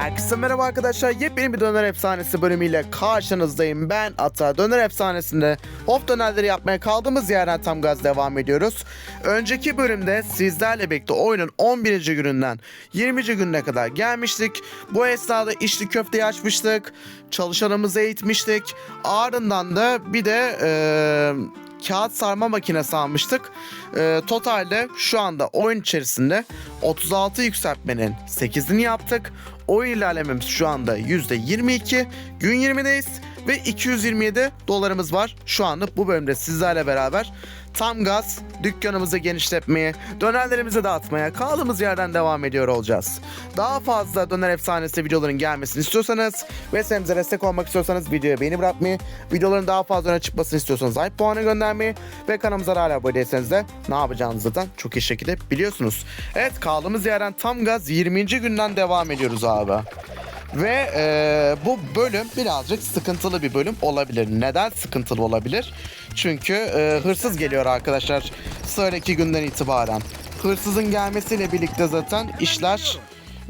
Herkese merhaba arkadaşlar. Yepyeni bir Döner Efsanesi bölümüyle karşınızdayım. Ben Ata. Döner Efsanesi'nde hop dönerleri yapmaya kaldığımız yerden tam gaz devam ediyoruz. Önceki bölümde sizlerle birlikte oyunun 11. gününden 20. gününe kadar gelmiştik. Bu esnada içli köfteyi açmıştık. Çalışanımızı eğitmiştik. Ardından da bir de eee kağıt sarma makinesi almıştık. Ee, totalde şu anda oyun içerisinde 36 yükseltmenin 8'ini yaptık. Oyun ilerlememiz şu anda %22. Gün 20'deyiz ve 227 dolarımız var. Şu anda bu bölümde sizlerle beraber tam gaz dükkanımızı genişletmeye, dönerlerimizi dağıtmaya kaldığımız yerden devam ediyor olacağız. Daha fazla döner efsanesi videoların gelmesini istiyorsanız ve senimize destek olmak istiyorsanız videoya beğeni bırakmayı, videoların daha fazla öne çıkmasını istiyorsanız like puanı göndermeyi ve kanalımıza hala abone değilseniz de ne yapacağınızı zaten çok iyi şekilde biliyorsunuz. Evet kaldığımız yerden tam gaz 20. günden devam ediyoruz abi. Ve e, bu bölüm birazcık sıkıntılı bir bölüm olabilir. Neden sıkıntılı olabilir? Çünkü e, hırsız geliyor arkadaşlar sonraki günden itibaren. Hırsızın gelmesiyle birlikte zaten işler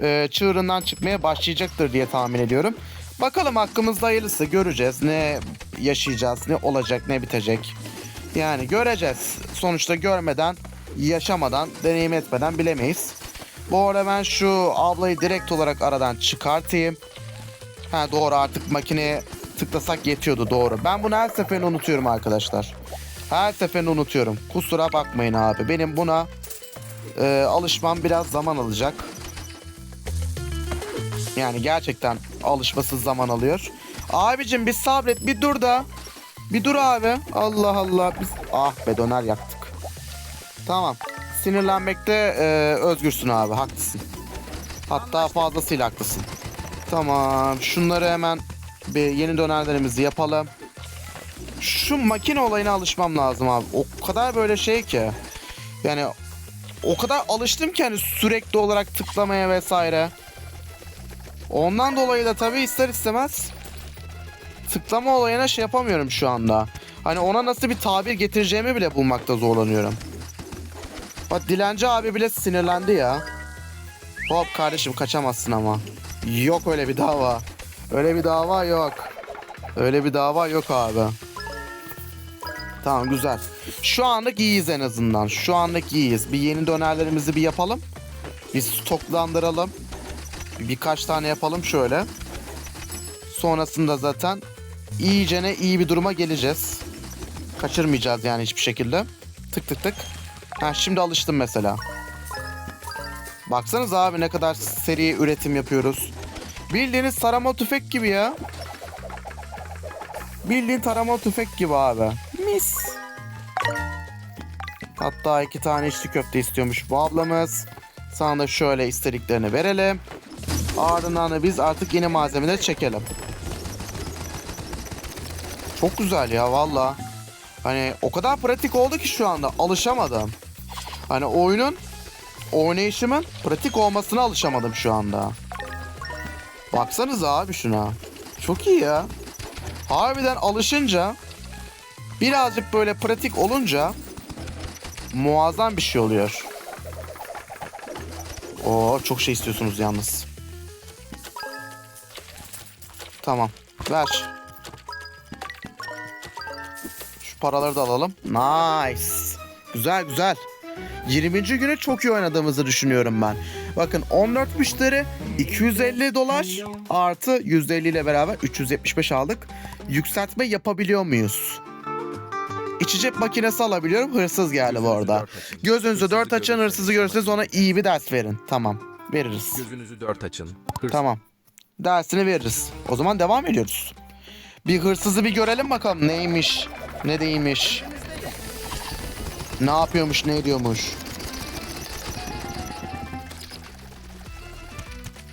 e, çığırından çıkmaya başlayacaktır diye tahmin ediyorum. Bakalım hakkımızda hayırlısı göreceğiz. Ne yaşayacağız, ne olacak, ne bitecek. Yani göreceğiz. Sonuçta görmeden, yaşamadan, deneyim etmeden bilemeyiz. Bu arada ben şu ablayı direkt olarak aradan çıkartayım. Ha doğru artık makineye tıklasak yetiyordu doğru. Ben bunu her seferinde unutuyorum arkadaşlar. Her seferinde unutuyorum. Kusura bakmayın abi. Benim buna e, alışmam biraz zaman alacak. Yani gerçekten alışması zaman alıyor. Abicim bir sabret bir dur da. Bir dur abi. Allah Allah. Biz... Ah be döner yaktık. Tamam. Sinirlenmekte e, özgürsün abi. Haklısın. Hatta fazlasıyla haklısın. Tamam. Şunları hemen bir yeni dönerlerimizi yapalım. Şu makine olayına alışmam lazım abi. O kadar böyle şey ki. Yani o kadar alıştım ki hani sürekli olarak tıklamaya vesaire. Ondan dolayı da tabii ister istemez tıklama olayına şey yapamıyorum şu anda. Hani ona nasıl bir tabir getireceğimi bile bulmakta zorlanıyorum. Bak dilenci abi bile sinirlendi ya. Hop kardeşim kaçamazsın ama. Yok öyle bir dava. Öyle bir dava yok. Öyle bir dava yok abi. Tamam güzel. Şu anlık iyiyiz en azından. Şu anlık iyiyiz. Bir yeni dönerlerimizi bir yapalım. Bir stoklandıralım. Birkaç tane yapalım şöyle. Sonrasında zaten iyicene iyi bir duruma geleceğiz. Kaçırmayacağız yani hiçbir şekilde. Tık tık tık. Ha şimdi alıştım mesela. Baksanız abi ne kadar seri üretim yapıyoruz. Bildiğiniz tarama tüfek gibi ya. Bildiğin tarama tüfek gibi abi. Mis. Hatta iki tane içli köfte istiyormuş bu ablamız. Sana da şöyle istediklerini verelim. Ardından da biz artık yeni malzemeleri çekelim. Çok güzel ya valla. Hani o kadar pratik oldu ki şu anda alışamadım. Hani oyunun oynayışımın pratik olmasına alışamadım şu anda. Baksanıza abi şuna. Çok iyi ya. Harbiden alışınca birazcık böyle pratik olunca muazzam bir şey oluyor. Oo çok şey istiyorsunuz yalnız. Tamam. Ver. Şu paraları da alalım. Nice. Güzel güzel. 20. güne çok iyi oynadığımızı düşünüyorum ben. Bakın 14 müşteri 250 dolar artı %50 ile beraber 375 aldık. Yükseltme yapabiliyor muyuz? İçecek makinesi alabiliyorum. Hırsız geldi bu arada. Gözünüzü dört açın hırsızı görürseniz ona iyi bir ders verin. Tamam. Veririz. Gözünüzü dört açın. Hırs Tamam. Dersini veririz. O zaman devam ediyoruz. Bir hırsızı bir görelim bakalım neymiş, ne değilmiş. Ne yapıyormuş, ne ediyormuş.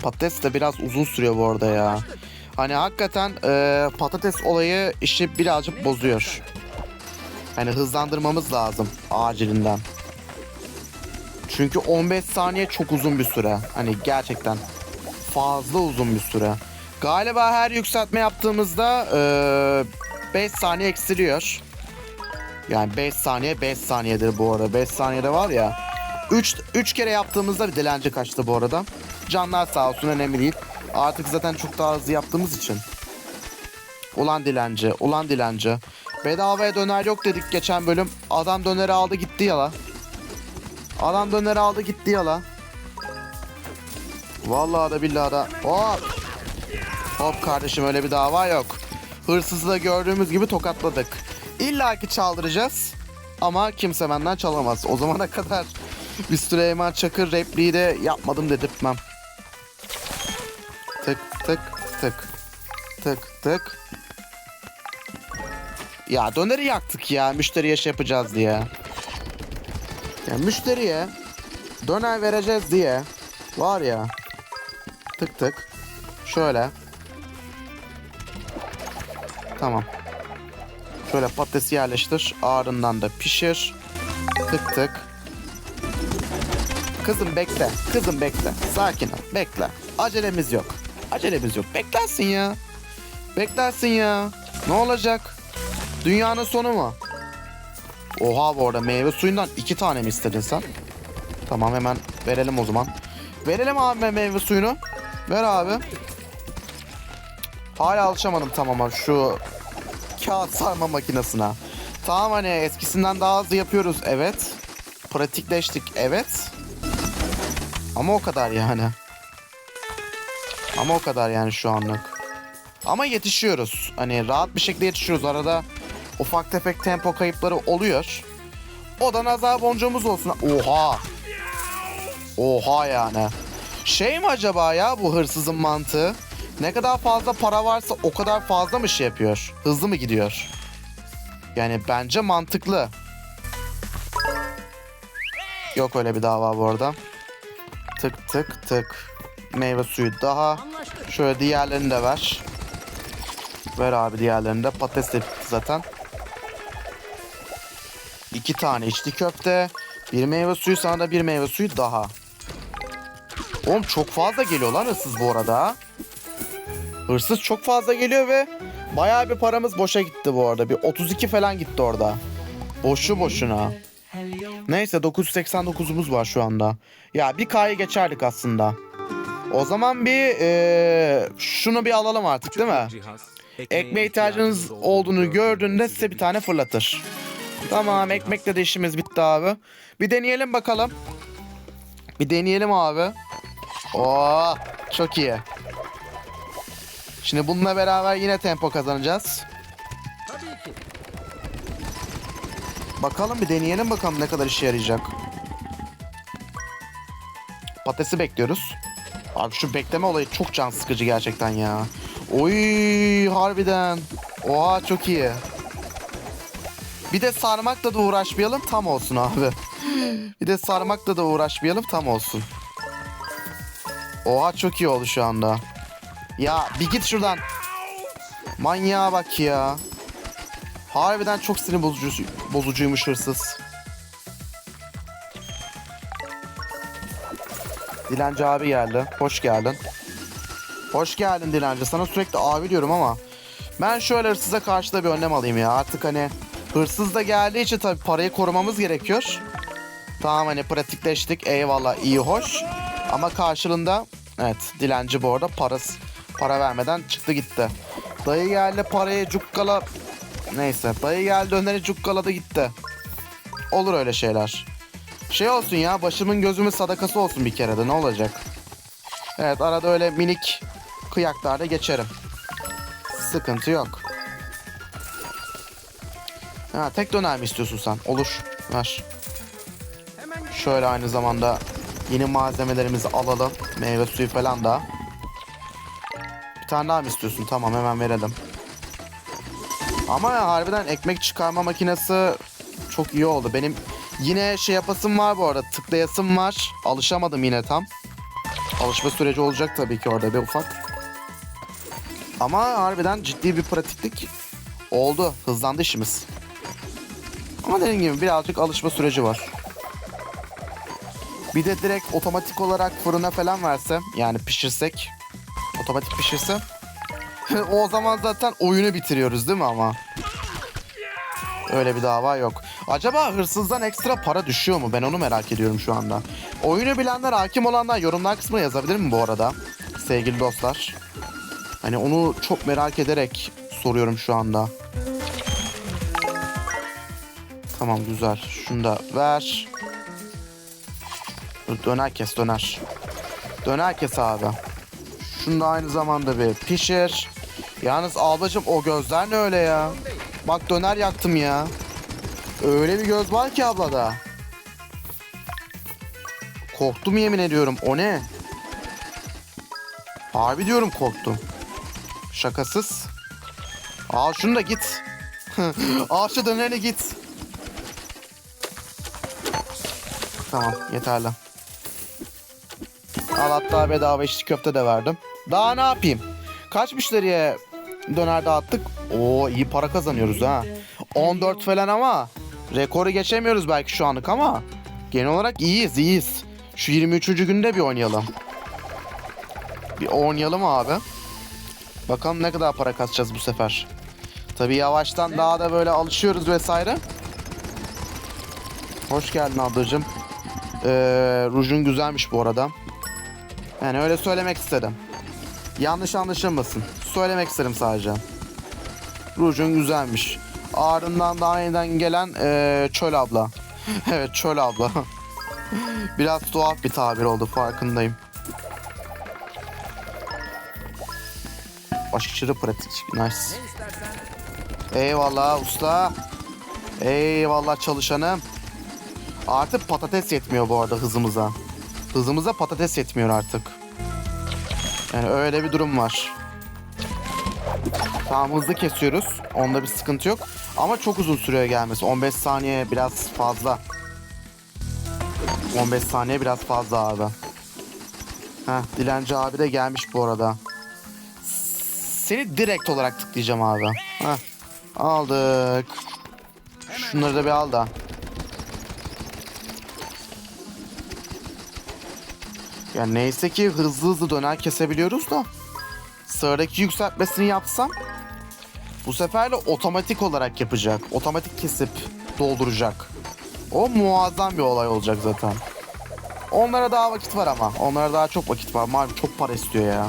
Patates de biraz uzun sürüyor bu arada ya. Hani hakikaten e, patates olayı işi birazcık bozuyor. Hani hızlandırmamız lazım acilinden. Çünkü 15 saniye çok uzun bir süre. Hani gerçekten fazla uzun bir süre. Galiba her yükseltme yaptığımızda 5 saniye eksiliyor. Yani 5 saniye 5 saniyedir bu arada. 5 saniyede var ya. 3 3 kere yaptığımızda bir dilenci kaçtı bu arada. Canlar sağ olsun önemli değil. Artık zaten çok daha hızlı yaptığımız için. Ulan dilenci, ulan dilenci. Bedavaya döner yok dedik geçen bölüm. Adam döneri aldı gitti yala. Adam döneri aldı gitti yala. Vallahi da billahi da. Hop. Hop kardeşim öyle bir dava yok. Hırsızı da gördüğümüz gibi tokatladık. İlla ki çaldıracağız. Ama kimse benden çalamaz. O zamana kadar bir Süleyman Çakır repliği de yapmadım dedirtmem. Tık tık tık. Tık. Ya döneri yaktık ya müşteriye şey yapacağız diye. Ya müşteriye döner vereceğiz diye var ya. Tık tık. Şöyle. Tamam. Şöyle patatesi yerleştir ardından da pişir. Tık tık. Kızım bekle kızım bekle. Sakin ol bekle. Acelemiz yok acelemiz yok beklersin ya beklersin ya ne olacak dünyanın sonu mu Oha bu arada meyve suyundan iki tane mi istedin sen? Tamam hemen verelim o zaman. Verelim abi meyve suyunu. Ver abi. Hala alışamadım tamam şu kağıt sarma makinesine. Tamam hani eskisinden daha hızlı yapıyoruz evet. Pratikleştik evet. Ama o kadar yani. Ama o kadar yani şu anlık. Ama yetişiyoruz. Hani rahat bir şekilde yetişiyoruz. Arada ufak tefek tempo kayıpları oluyor. O da nazar boncuğumuz olsun. Oha. Oha yani. Şey mi acaba ya bu hırsızın mantığı? Ne kadar fazla para varsa o kadar fazla mı şey yapıyor? Hızlı mı gidiyor? Yani bence mantıklı. Yok öyle bir dava bu arada. Tık tık tık. Meyve suyu daha. Şöyle diğerlerini de ver. Ver abi diğerlerini de. Patates de bitti zaten. İki tane içli köfte. Bir meyve suyu sana da bir meyve suyu daha. Oğlum çok fazla geliyor lan hırsız bu arada. Hırsız çok fazla geliyor ve bayağı bir paramız boşa gitti bu arada. Bir 32 falan gitti orada. Boşu boşuna. Neyse 989'umuz var şu anda. Ya bir K'yı geçerdik aslında. O zaman bir eee, şunu bir alalım artık değil mi? Ekmeğe ihtiyacınız olduğunu gördüğünde size bir tane fırlatır. Tamam ekmekle de işimiz bitti abi. Bir deneyelim bakalım. Bir deneyelim abi. Oo çok iyi. Şimdi bununla beraber yine tempo kazanacağız. Bakalım bir deneyelim bakalım ne kadar işe yarayacak. Patatesi bekliyoruz. Abi şu bekleme olayı çok can sıkıcı gerçekten ya. Oy harbiden. Oha çok iyi. Bir de sarmakla da uğraşmayalım tam olsun abi. Bir de sarmakla da uğraşmayalım tam olsun. Oha çok iyi oldu şu anda. Ya bir git şuradan. Manyağa bak ya. Harbiden çok sinir bozucu, bozucuymuş hırsız. Dilenci abi geldi. Hoş geldin. Hoş geldin Dilenci. Sana sürekli abi diyorum ama ben şöyle hırsıza karşı da bir önlem alayım ya. Artık hani hırsız da geldiği için tabii parayı korumamız gerekiyor. Tamam hani pratikleştik. Eyvallah iyi hoş. Ama karşılığında evet dilenci bu arada parası para vermeden çıktı gitti. Dayı geldi parayı cukkala neyse dayı geldi öneri cukkaladı gitti. Olur öyle şeyler. Şey olsun ya başımın gözümün sadakası olsun bir kere de ne olacak? Evet arada öyle minik kıyaklarda geçerim. Sıkıntı yok. Ha tek döner mi istiyorsun sen? Olur. Ver. Şöyle aynı zamanda yeni malzemelerimizi alalım. Meyve suyu falan da. Bir tane daha mı istiyorsun? Tamam hemen verelim. Ama ya, harbiden ekmek çıkarma makinesi çok iyi oldu. Benim yine şey yapasım var bu arada. Tıklayasım var. Alışamadım yine tam. Alışma süreci olacak tabii ki orada bir ufak. Ama harbiden ciddi bir pratiklik oldu. Hızlandı işimiz. Ama dediğim gibi birazcık alışma süreci var. Bir de direkt otomatik olarak fırına falan verse yani pişirsek otomatik pişirse o zaman zaten oyunu bitiriyoruz değil mi ama? Öyle bir dava yok. Acaba hırsızdan ekstra para düşüyor mu? Ben onu merak ediyorum şu anda. Oyunu bilenler, hakim olanlar yorumlar kısmına yazabilir mi bu arada? sevgili dostlar. Hani onu çok merak ederek soruyorum şu anda. Tamam güzel. Şunu da ver. Döner kes döner. Döner kes abi. Şunu da aynı zamanda bir pişir. Yalnız ablacım o gözler ne öyle ya? Bak döner yaktım ya. Öyle bir göz var ki ablada. Korktum yemin ediyorum. O ne? Harbi diyorum korktum. Şakasız. Al şunu da git. Al şu dönerine git. Tamam yeterli. Al hatta bedava içli köfte de verdim. Daha ne yapayım? Kaç müşteriye döner dağıttık? Oo iyi para kazanıyoruz ha. 14 falan ama rekoru geçemiyoruz belki şu anlık ama genel olarak iyiyiz iyiyiz. Şu 23. günde bir oynayalım. Bir oynayalım abi. Bakalım ne kadar para kasacağız bu sefer. Tabii yavaştan daha da böyle alışıyoruz vesaire. Hoş geldin ablacığım. Ee, rujun güzelmiş bu arada. Yani öyle söylemek istedim. Yanlış anlaşılmasın. Söylemek istedim sadece. Rujun güzelmiş. Ardından da aniden gelen ee, çöl abla. evet çöl abla. Biraz tuhaf bir tabir oldu farkındayım. Aşırı pratik. Nice. Eyvallah usta. Eyvallah çalışanım. Artık patates yetmiyor bu arada hızımıza. Hızımıza patates yetmiyor artık. Yani öyle bir durum var. Tamam hızlı kesiyoruz. Onda bir sıkıntı yok. Ama çok uzun sürüyor gelmesi. 15 saniye biraz fazla. 15 saniye biraz fazla abi. Heh, dilenci abi de gelmiş bu arada. Seni direkt olarak tıklayacağım abi. Heh, aldık. Şunları da bir al da. Ya neyse ki hızlı hızlı döner kesebiliyoruz da. Sıradaki yükseltmesini yapsam bu sefer de otomatik olarak yapacak. Otomatik kesip dolduracak. O muazzam bir olay olacak zaten. Onlara daha vakit var ama. Onlara daha çok vakit var. Malum çok para istiyor ya.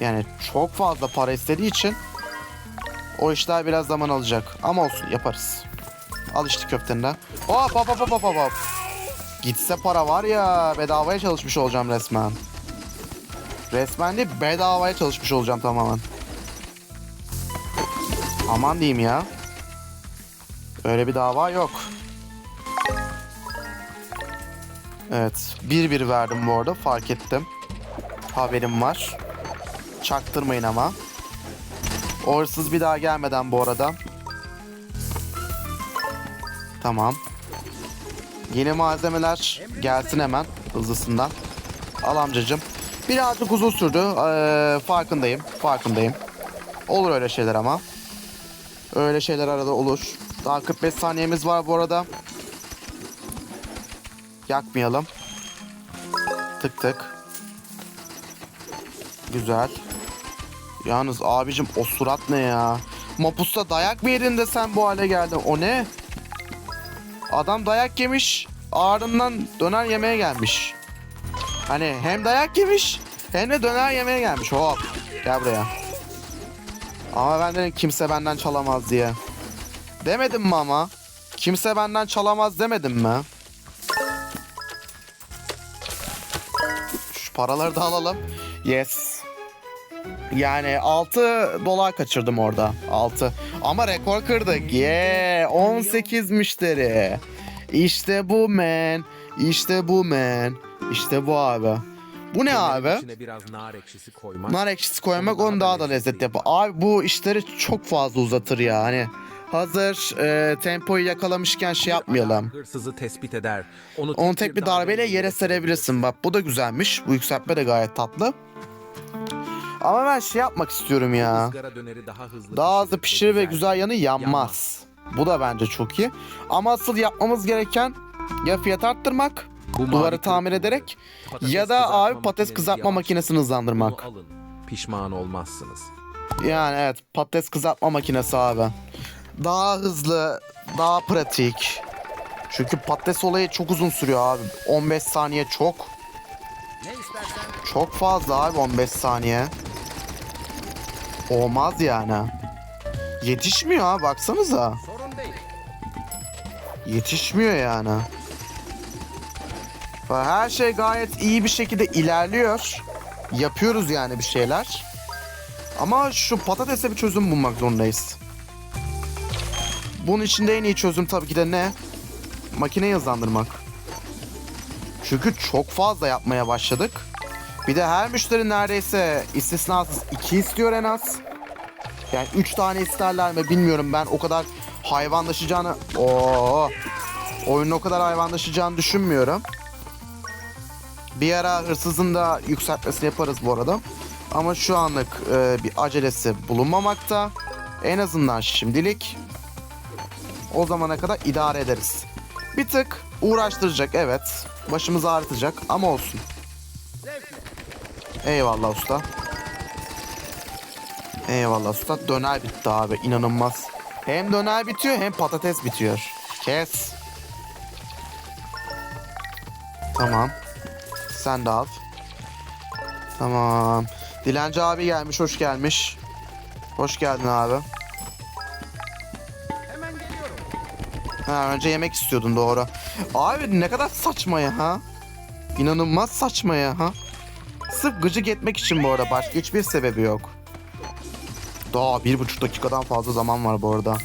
Yani çok fazla para istediği için o işler biraz zaman alacak. Ama olsun yaparız. Al işte köfteni Hop hop hop hop hop hop. Gitse para var ya bedavaya çalışmış olacağım resmen. Resmen de bedavaya çalışmış olacağım tamamen. Aman diyeyim ya. Öyle bir dava yok. Evet. Bir bir verdim bu arada. Fark ettim. Haberim var. Çaktırmayın ama. O hırsız bir daha gelmeden bu arada. Tamam. Yeni malzemeler gelsin hemen hızlısından. Al amcacım. Birazcık uzun sürdü. Ee, farkındayım. Farkındayım. Olur öyle şeyler ama. Öyle şeyler arada olur. Daha 45 saniyemiz var bu arada. Yakmayalım. Tık tık. Güzel. Yalnız abicim o surat ne ya? Mapusta dayak mı yedin de sen bu hale geldin? O ne? Adam dayak yemiş. Ardından döner yemeye gelmiş. Hani hem dayak yemiş hem de döner yemeye gelmiş. Hop. Gel buraya. Ama ben dedim kimse benden çalamaz diye. Demedim mi ama? Kimse benden çalamaz demedim mi? Şu paraları da alalım. Yes. Yani 6 dolar kaçırdım orada. 6. Ama rekor kırdık. Yeah. 18 müşteri. İşte bu man. İşte bu man. İşte bu abi. Bu ne abi? İçine biraz nar ekşisi koymak. Nar ekşisi koymak onu daha da lezzetli yapar. Abi bu işleri çok fazla uzatır ya. Hani hazır e, tempoyu yakalamışken şey yapmayalım. Hırsızı tespit eder. Onu, Onu tek bir darbeyle yere serebilirsin. Bak bu da güzelmiş. Bu yükseltme de gayet tatlı. Ama ben şey yapmak istiyorum ya. Izgara döneri daha hızlı Daha hızlı pişirir ve güzel. güzel yanı yanmaz. Bu da bence çok iyi. Ama asıl yapmamız gereken ya fiyat arttırmak, Bu duvarı tamir ederek patates ya da kızartma abi patates kızartma yavaş. makinesini Bunu hızlandırmak. alın. Pişman olmazsınız. Yani evet patates kızartma makinesi abi. Daha hızlı, daha pratik. Çünkü patates olayı çok uzun sürüyor abi. 15 saniye çok. Çok fazla abi 15 saniye. Olmaz yani. Yetişmiyor ha baksanıza. Yetişmiyor yani. Her şey gayet iyi bir şekilde ilerliyor. Yapıyoruz yani bir şeyler. Ama şu patatese bir çözüm bulmak zorundayız. Bunun içinde en iyi çözüm tabii ki de ne? Makine hızlandırmak. Çünkü çok fazla yapmaya başladık. Bir de her müşteri neredeyse istisnasız 2 istiyor en az. Yani 3 tane isterler mi bilmiyorum ben o kadar hayvanlaşacağını... Oo, oyunun o kadar hayvanlaşacağını düşünmüyorum. Bir ara hırsızın da yükseltmesini yaparız bu arada. Ama şu anlık e, bir acelesi bulunmamakta. En azından şimdilik. O zamana kadar idare ederiz. Bir tık uğraştıracak evet. Başımızı ağrıtacak ama olsun. Eyvallah usta. Eyvallah usta. Döner bitti abi inanılmaz. Hem döner bitiyor hem patates bitiyor. Kes. Tamam. Sen de al. Tamam. Dilenci abi gelmiş, hoş gelmiş. Hoş geldin abi. Ha, önce yemek istiyordun doğru. Abi ne kadar saçma ya ha. İnanılmaz saçma ya ha. Sırf gıcık etmek için bu arada başka hiçbir sebebi yok. Daha bir buçuk dakikadan fazla zaman var bu arada.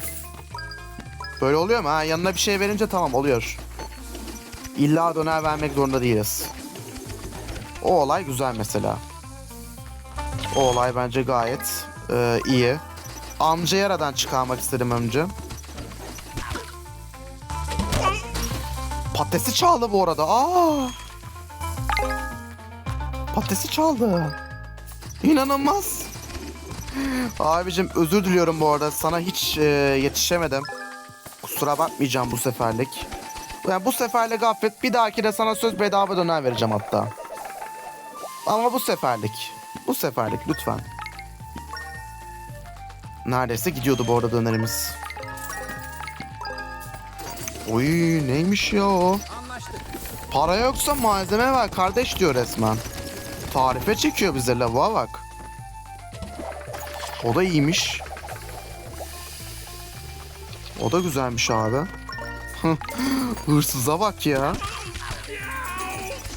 Böyle oluyor mu ha? Yanına bir şey verince tamam oluyor. İlla döner vermek zorunda değiliz. O olay güzel mesela. O olay bence gayet e, iyi. Amcayı aradan çıkarmak istedim önce. Patatesi çaldı bu arada. Aa! Patatesi çaldı. İnanılmaz. Abicim özür diliyorum bu arada. Sana hiç e, yetişemedim. Kusura bakmayacağım bu seferlik. Yani bu seferlik affet. Bir dahaki de sana söz bedava döner vereceğim hatta. Ama bu seferlik. Bu seferlik lütfen. Neredeyse gidiyordu bu arada dönerimiz. Oy neymiş ya o? Para yoksa malzeme var kardeş diyor resmen. Tarife çekiyor bize lavuğa bak. O da iyiymiş. O da güzelmiş abi. Hırsıza bak ya.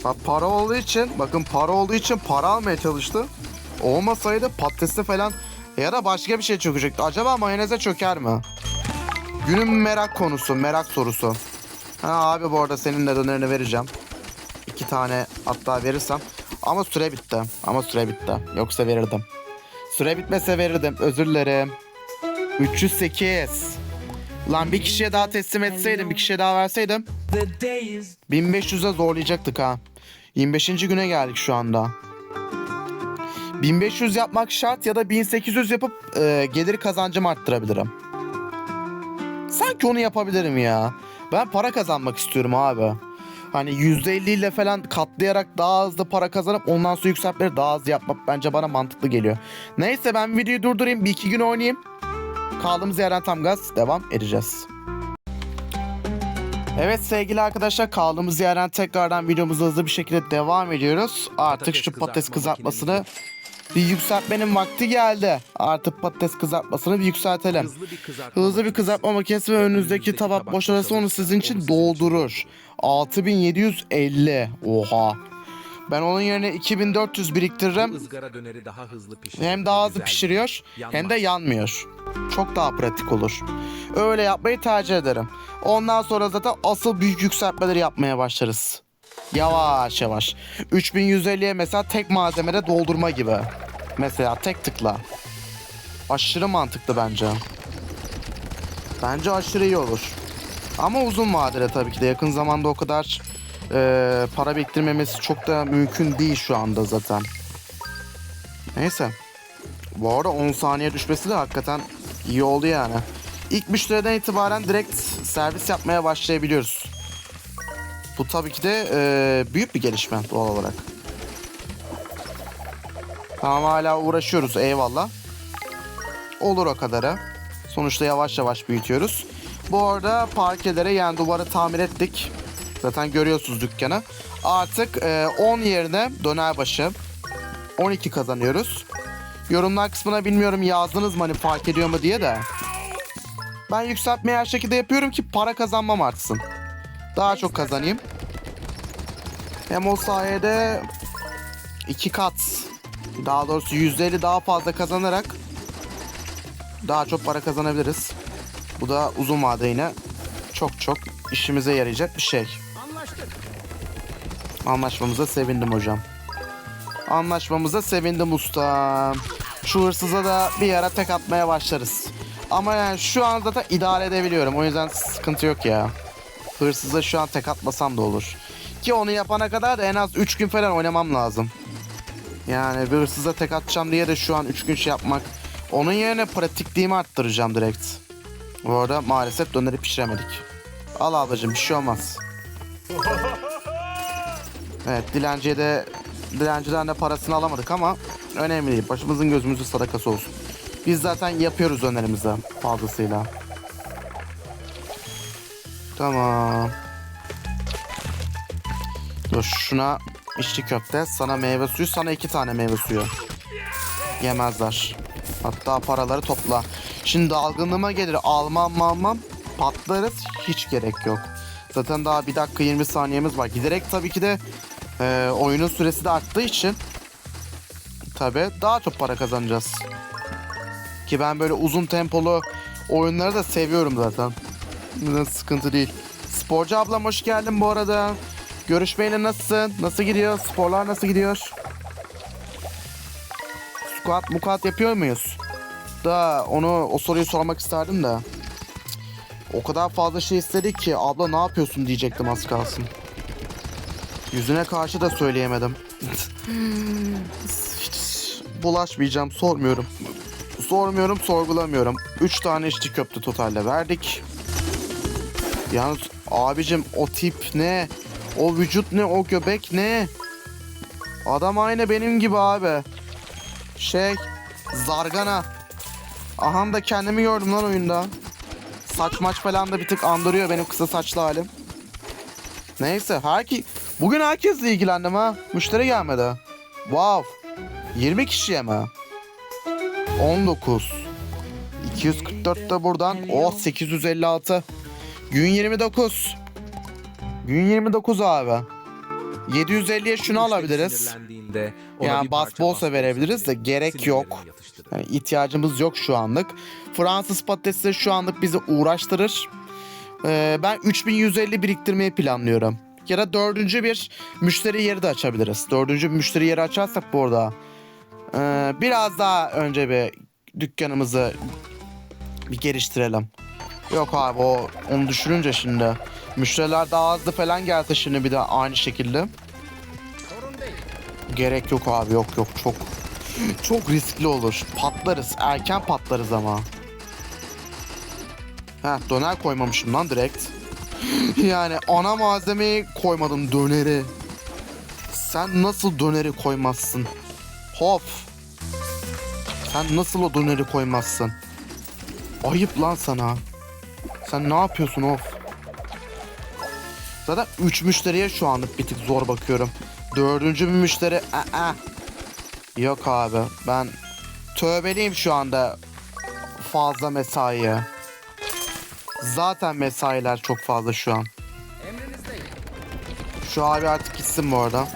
Bak para olduğu için, bakın para olduğu için para almaya çalıştı. Olmasaydı patatesi falan ya da başka bir şey çökecekti. Acaba mayoneze çöker mi? Günün merak konusu, merak sorusu. Ha abi bu arada senin de dönerini vereceğim. İki tane hatta verirsem. Ama süre bitti. Ama süre bitti. Yoksa verirdim. Süre bitmese verirdim. Özür dilerim. 308. Lan bir kişiye daha teslim etseydim, bir kişiye daha verseydim. 1500'e zorlayacaktık ha. 25. güne geldik şu anda. 1500 yapmak şart ya da 1800 yapıp e, gelir kazancımı arttırabilirim. Sanki onu yapabilirim ya. Ben para kazanmak istiyorum abi. Hani %50 ile falan katlayarak daha hızlı para kazanıp ondan sonra yükseltmeleri daha hızlı yapmak bence bana mantıklı geliyor. Neyse ben videoyu durdurayım bir iki gün oynayayım. Kaldığımız yerden tam gaz devam edeceğiz. Evet sevgili arkadaşlar kaldığımız yerden tekrardan videomuza hızlı bir şekilde devam ediyoruz. Artık Patates şu patates kızartma kızartmasını bir yükseltmenin vakti geldi. Artık patates kızartmasını bir yükseltelim. Hızlı bir kızartma. Hızlı bir kızartma makinesi ve önünüzdeki tabak boşalırsa onu sizin için doldurur. 6750. Oha. Ben onun yerine 2400 Bu biriktiririm. ızgara döneri daha hızlı pişiyor. Hem daha hızlı Güzel. pişiriyor hem de Yanmaz. yanmıyor. Çok daha pratik olur. Öyle yapmayı tercih ederim. Ondan sonra zaten asıl büyük yükseltmeleri yapmaya başlarız. Yavaş yavaş. 3150'ye mesela tek malzemede doldurma gibi. Mesela tek tıkla. Aşırı mantıklı bence. Bence aşırı iyi olur. Ama uzun vadede tabii ki de yakın zamanda o kadar eee, para biriktirmemesi çok da mümkün değil şu anda zaten. Neyse. Bu arada 10 saniye düşmesi de hakikaten iyi oldu yani. İlk müşteriden itibaren direkt servis yapmaya başlayabiliyoruz. Bu tabii ki de eee, büyük bir gelişme doğal olarak. Tamam hala uğraşıyoruz eyvallah. Olur o kadarı. Sonuçta yavaş yavaş büyütüyoruz. Bu arada parkelere yani duvarı tamir ettik. Zaten görüyorsunuz dükkanı. Artık e, 10 yerine döner başı 12 kazanıyoruz. Yorumlar kısmına bilmiyorum yazdınız mı hani fark ediyor mu diye de. Ben yükseltmeyi her şekilde yapıyorum ki para kazanmam artsın. Daha çok kazanayım. Hem o sayede iki kat daha doğrusu %50 daha fazla kazanarak daha çok para kazanabiliriz. Bu da uzun vade yine çok çok işimize yarayacak bir şey. Anlaşmamıza sevindim hocam. Anlaşmamıza sevindim usta. Şu hırsıza da bir ara tek atmaya başlarız. Ama yani şu an zaten idare edebiliyorum. O yüzden sıkıntı yok ya. Hırsıza şu an tek atmasam da olur. Ki onu yapana kadar da en az 3 gün falan oynamam lazım. Yani bir hırsıza tek atacağım diye de şu an 3 gün şey yapmak. Onun yerine pratikliğimi arttıracağım direkt. Bu arada maalesef döneri pişiremedik. Al ablacığım bir şey olmaz. Evet dilenciye de dilenciden de parasını alamadık ama önemli değil. Başımızın gözümüzün sadakası olsun. Biz zaten yapıyoruz dönerimizi fazlasıyla. Tamam. Dur şuna içli köfte, sana meyve suyu, sana iki tane meyve suyu. Yemezler. Hatta paraları topla. Şimdi dalgınlığıma gelir almam almam patlarız hiç gerek yok. Zaten daha bir dakika 20 saniyemiz var. Giderek tabii ki de e, oyunun süresi de arttığı için tabii daha çok para kazanacağız. Ki ben böyle uzun tempolu oyunları da seviyorum zaten. Sıkıntı değil. Sporcu ablam hoş geldin bu arada. Görüşmeyle nasılsın? Nasıl gidiyor? Sporlar nasıl gidiyor? Squat mukat yapıyor muyuz? Da onu o soruyu sormak isterdim de. O kadar fazla şey istedik ki abla ne yapıyorsun diyecektim az kalsın. Yüzüne karşı da söyleyemedim. Hiç bulaşmayacağım sormuyorum. Sormuyorum sorgulamıyorum. 3 tane içli köfte totalde verdik. Yalnız abicim o tip ne? O vücut ne? O göbek ne? Adam aynı benim gibi abi. Şey zargana. Aham da kendimi gördüm lan oyunda. Saç maç falan da bir tık andırıyor benim kısa saçlı halim. Neyse herki bugün herkesle ilgilendim ha. Müşteri gelmedi. Wow. 20 kişiye mi? 19. 244 de buradan. Oh 856. Gün 29. Gün 29 abi. 750'ye şunu alabiliriz. Yani bas bolsa verebiliriz de gerek yok. Yani ihtiyacımız yok şu anlık. Fransız patatesi şu anlık bizi uğraştırır. Ee, ben 3150 biriktirmeyi planlıyorum. Ya da dördüncü bir müşteri yeri de açabiliriz. Dördüncü bir müşteri yeri açarsak bu arada ee, biraz daha önce bir dükkanımızı bir geliştirelim. Yok abi o onu düşününce şimdi müşteriler daha hızlı falan gelse şimdi bir de aynı şekilde. Gerek yok abi yok yok çok çok riskli olur. Patlarız. Erken patlarız ama. Heh döner koymamışım lan direkt. yani ana malzemeyi koymadım döneri. Sen nasıl döneri koymazsın? Hop. Sen nasıl o döneri koymazsın? Ayıp lan sana. Sen ne yapıyorsun of? Zaten 3 müşteriye şu anlık bir tık zor bakıyorum. Dördüncü bir müşteri aa. Yok abi ben tövbeliyim şu anda fazla mesaiye. Zaten mesailer çok fazla şu an. Şu abi artık gitsin bu arada.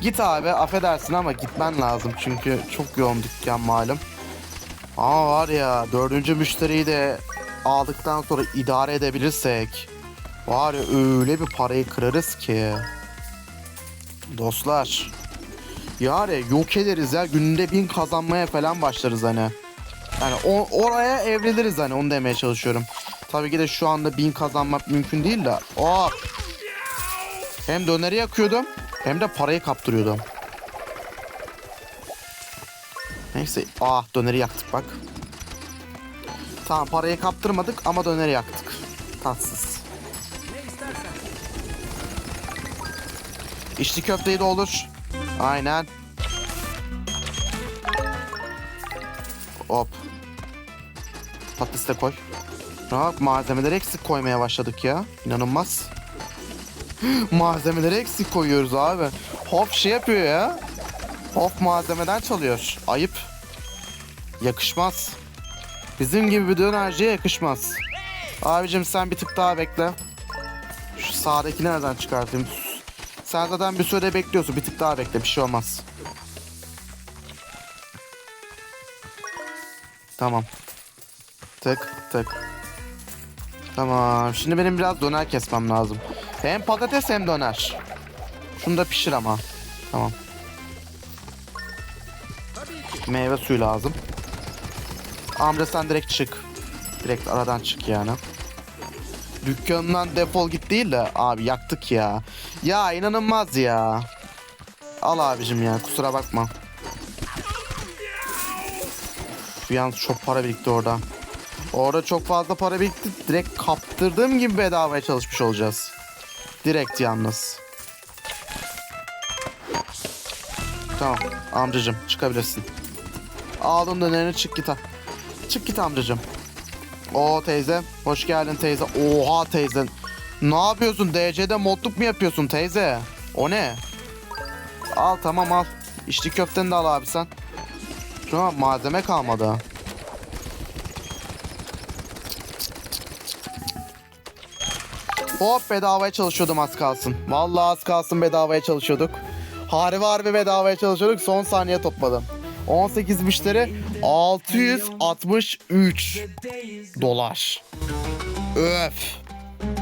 Git abi affedersin ama gitmen lazım çünkü çok yoğun dükkan malum. Ama var ya dördüncü müşteriyi de aldıktan sonra idare edebilirsek var ya öyle bir parayı kırarız ki. Dostlar. Yani yok ederiz ya günde bin kazanmaya falan başlarız hani. Yani o, oraya evriliriz hani onu demeye çalışıyorum. Tabii ki de şu anda bin kazanmak mümkün değil de. Hop. Hem döneri yakıyordum hem de parayı kaptırıyordum. Neyse. Ah döneri yaktık bak. Tamam parayı kaptırmadık ama döneri yaktık. Tatsız. İçli köfteyi de olur. Aynen. Hop. Patates de koy. Bak malzemeleri eksik koymaya başladık ya. İnanılmaz. Malzemeleri eksik koyuyoruz abi. Hop şey yapıyor ya. Hop malzemeden çalıyor. Ayıp. Yakışmaz. Bizim gibi bir dönerciye yakışmaz. Abicim sen bir tık daha bekle. Şu sağdaki nereden çıkartayım? Sen zaten bir süre bekliyorsun. Bir tık daha bekle. Bir şey olmaz. Tamam. Tık tık. Tamam. Şimdi benim biraz döner kesmem lazım. Hem patates hem döner. Şunu da pişir ama. Tamam. Meyve suyu lazım. Amca sen direkt çık. Direkt aradan çık yani. Dükkanından defol git değil de abi yaktık ya. Ya inanılmaz ya. Al abicim ya kusura bakma. Yalnız çok para birikti orada. Orada çok fazla para birikti. Direkt kaptırdığım gibi bedavaya çalışmış olacağız. Direkt yalnız. Tamam amcacım çıkabilirsin. Aldın dönerini çık git. Çık git amcacım. Oo teyze. Hoş geldin teyze. Oha teyze. Ne yapıyorsun? DC'de modluk mu yapıyorsun teyze? O ne? Al tamam al. İçli köfteni de al abi sen. Şu an malzeme kalmadı. Hop bedavaya çalışıyordum az kalsın. Vallahi az kalsın bedavaya çalışıyorduk. Harbi harbi bedavaya çalışıyorduk. Son saniye topladım. 18 müşteri 663 dolar. Öf.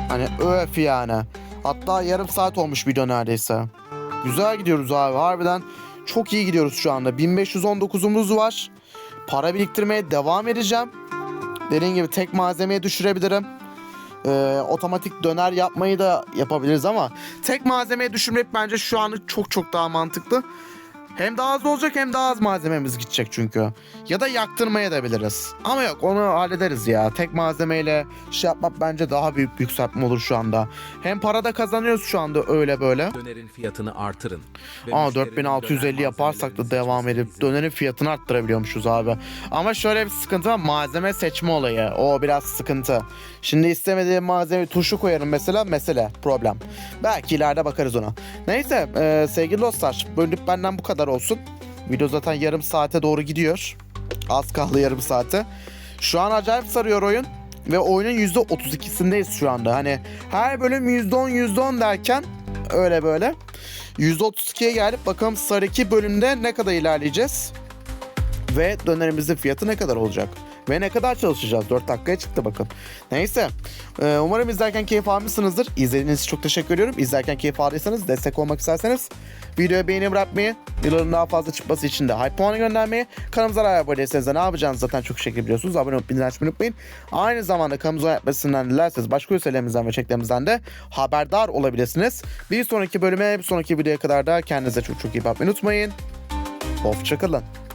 Hani öf yani. Hatta yarım saat olmuş video neredeyse. Güzel gidiyoruz abi harbiden. Çok iyi gidiyoruz şu anda. 1519'umuz var. Para biriktirmeye devam edeceğim. Dediğim gibi tek malzemeye düşürebilirim. Ee, otomatik döner yapmayı da yapabiliriz ama tek malzemeye düşürmek bence şu anlık çok çok daha mantıklı. Hem daha az olacak hem daha az malzememiz gidecek çünkü. Ya da yaktırmaya da biliriz. Ama yok onu hallederiz ya. Tek malzemeyle şey yapmak bence daha büyük yükseltme olur şu anda. Hem para da kazanıyoruz şu anda öyle böyle. Dönerin fiyatını artırın. Ve Aa müşterinin 4650 döner yaparsak da devam edip dönerin fiyatını arttırabiliyormuşuz abi. Ama şöyle bir sıkıntı var malzeme seçme olayı. O biraz sıkıntı. Şimdi istemediğim malzeme tuşu koyarım mesela mesele problem. Belki ileride bakarız ona. Neyse e, sevgili dostlar bölüp benden bu kadar olsun. Video zaten yarım saate doğru gidiyor. Az kaldı yarım saate. Şu an acayip sarıyor oyun. Ve oyunun %32'sindeyiz şu anda. Hani her bölüm %10 %10 derken öyle böyle. %32'ye gelip bakalım sonraki bölümde ne kadar ilerleyeceğiz. Ve dönerimizin fiyatı ne kadar olacak. Ve ne kadar çalışacağız? 4 dakikaya çıktı bakın. Neyse. Ee, umarım izlerken keyif almışsınızdır. İzlediğiniz için çok teşekkür ediyorum. İzlerken keyif aldıysanız, destek olmak isterseniz videoya beğeni bırakmayı, videoların daha fazla çıkması için de hype puanı göndermeyi, kanalımıza abone değilseniz de ne yapacağınızı zaten çok şekilde biliyorsunuz. Abone olup bildirim açmayı unutmayın. Aynı zamanda kanalımıza yapmasından dilerseniz başka ülkelerimizden ve çeklerimizden de haberdar olabilirsiniz. Bir sonraki bölüme, bir sonraki videoya kadar da kendinize çok çok iyi bakmayı unutmayın. Hoşçakalın.